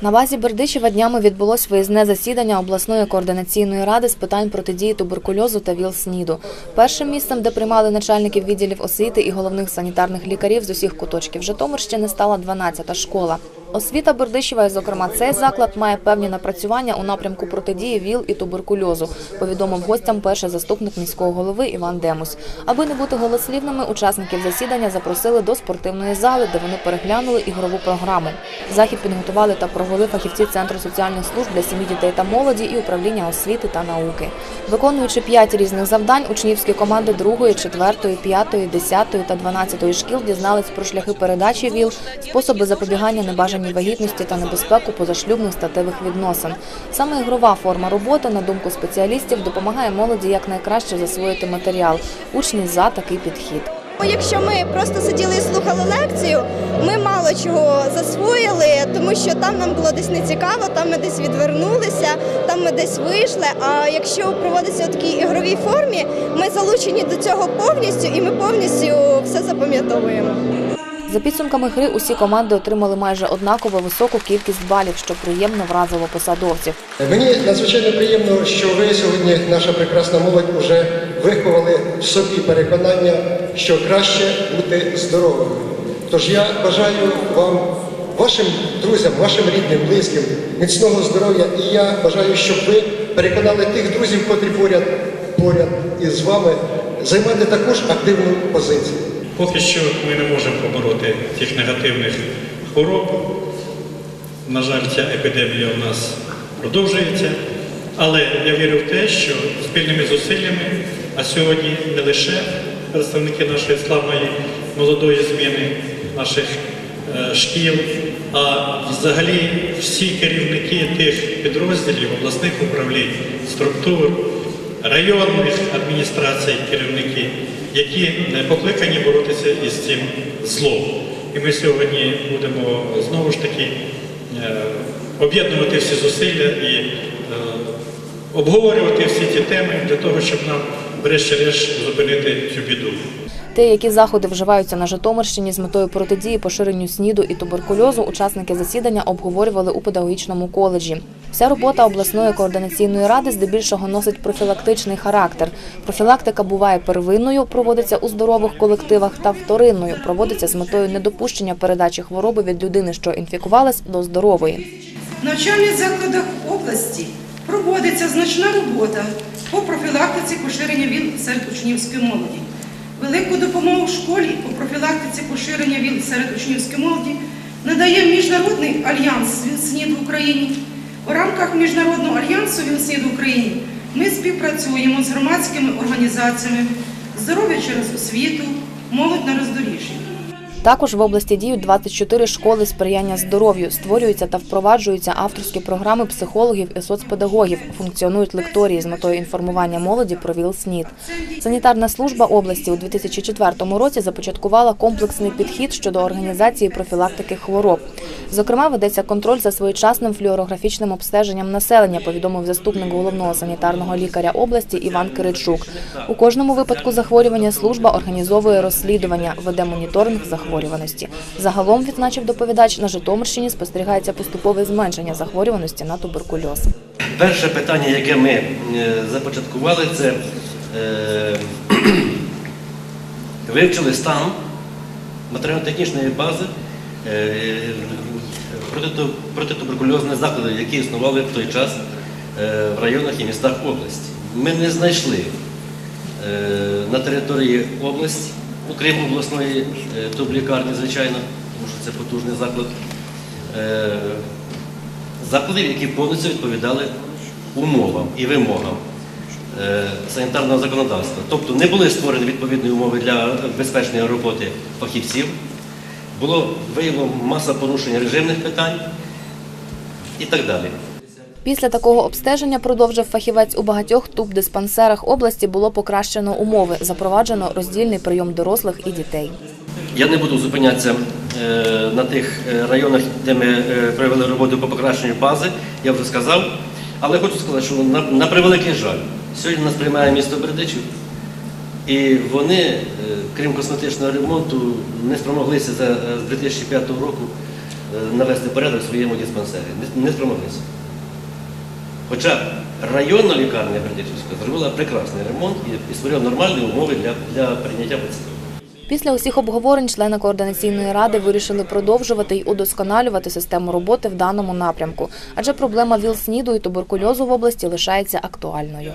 На базі Бердичева днями відбулось виїзне засідання обласної координаційної ради з питань протидії туберкульозу та ВІЛ-СНІДу. Першим місцем, де приймали начальників відділів освіти і головних санітарних лікарів з усіх куточків Житомирщини, стала 12-та школа. Освіта Бердичева, і, зокрема, цей заклад має певні напрацювання у напрямку протидії ВІЛ і туберкульозу, повідомив гостям перший заступник міського голови Іван Демусь. Аби не бути голослівними, учасників засідання запросили до спортивної зали, де вони переглянули ігрову програму. Захід підготували та провели фахівці Центру соціальних служб для сім'ї, дітей та молоді і управління освіти та науки. Виконуючи п'ять різних завдань, учнівські команди 2, 4, 5, 10 та 12 шкіл дізнались про шляхи передачі ВІЛ, способи запобігання небажаній вагітності та небезпеку позашлюбних статевих відносин. Саме ігрова форма роботи, на думку спеціалістів, допомагає молоді якнайкраще засвоїти матеріал. Учні за такий підхід. Якщо ми просто сиділи і слухали лекцію, ми мало чого засвоїли, тому що там нам було десь нецікаво, там ми десь відвернулися, там ми десь вийшли. А якщо проводиться у такій ігровій формі, ми залучені до цього повністю і ми повністю все запам'ятовуємо. За підсумками гри усі команди отримали майже однаково високу кількість балів, що приємно вразило посадовців. Мені надзвичайно приємно, що ви сьогодні, наша прекрасна молодь, вже виховали в собі переконання, що краще бути здоровим. Тож я бажаю вам, вашим друзям, вашим рідним, близьким, міцного здоров'я. І я бажаю, щоб ви переконали тих друзів, котрі поряд, поряд із вами, займати також активну позицію. Поки що ми не можемо побороти тих негативних хвороб. На жаль, ця епідемія у нас продовжується. Але я вірю в те, що спільними зусиллями, а сьогодні не лише представники нашої славної молодої зміни наших е, шкіл, а взагалі всі керівники тих підрозділів, обласних управлінь, структур, районних адміністрацій, керівники, які покликані боротися із цим злом. І ми сьогодні будемо знову ж таки е, об'єднувати всі зусилля і е, обговорювати всі ті теми для того, щоб нам врешті-решт зупинити цю біду. Те, які заходи вживаються на Житомирщині з метою протидії поширенню СНІДу і туберкульозу, учасники засідання обговорювали у педагогічному коледжі. Вся робота обласної координаційної ради здебільшого носить профілактичний характер. Профілактика буває первинною, проводиться у здорових колективах, та вторинною проводиться з метою недопущення передачі хвороби від людини, що інфікувалась, до здорової. В навчальних закладах області проводиться значна робота по профілактиці поширення ВІЛ серед учнівської молоді. Велику допомогу в школі по профілактиці поширення ВІЛ серед учнівської молоді надає Міжнародний альянс ВІЛ-СНІД в Україні. У рамках Міжнародного альянсу ВІЛ-СНІД в Україні ми співпрацюємо з громадськими організаціями здоров'я через освіту, молодь на роздоріжжі. Також в області діють 24 школи сприяння здоров'ю. Створюються та впроваджуються авторські програми психологів і соцпедагогів. Функціонують лекторії з метою інформування молоді про ВІЛ-СНІД. Санітарна служба області у 2004 році започаткувала комплексний підхід щодо організації профілактики хвороб. Зокрема, ведеться контроль за своєчасним флюорографічним обстеженням населення, повідомив заступник головного санітарного лікаря області Іван Киричук. У кожному випадку захворювання служба організовує розслідування, веде моніторинг захворюваності. Загалом, відзначив доповідач, на Житомирщині спостерігається поступове зменшення захворюваності на туберкульоз. Перше питання, яке ми е, започаткували, це е, вивчили стан матеріально-технічної бази протиту- протитуберкульозних закладів, які існували в той час е, в районах і містах області. Ми не знайшли е, на території області, окрім обласної е, тублікарні, звичайно, тому що це потужний заклад. закладів, які повністю відповідали умовам і вимогам санітарного законодавства. Тобто не були створені відповідні умови для безпечної роботи фахівців, було виявлено маса порушень режимних питань і так далі. Після такого обстеження, продовжив фахівець, у багатьох тубдиспансерах області було покращено умови. Запроваджено роздільний прийом дорослих і дітей. Я не буду зупинятися е, на тих е, районах, де ми е, провели роботу по покращенню бази, я вже сказав. Але хочу сказати, що на, на превеликий жаль, сьогодні нас приймає місто Бердичів, і вони, е, крім косметичного ремонту, не спромоглися за, е, з 2005 року е, навести порядок в своєму диспансері. Не- спромоглися. Хоча районна лікарня Бердичівська зробила прекрасний ремонт і- створила нормальні умови для, для прийняття пацієнтів. Після усіх обговорень члени координаційної ради вирішили продовжувати й удосконалювати систему роботи в даному напрямку, адже проблема ВІЛ-СНІДу і туберкульозу в області лишається актуальною.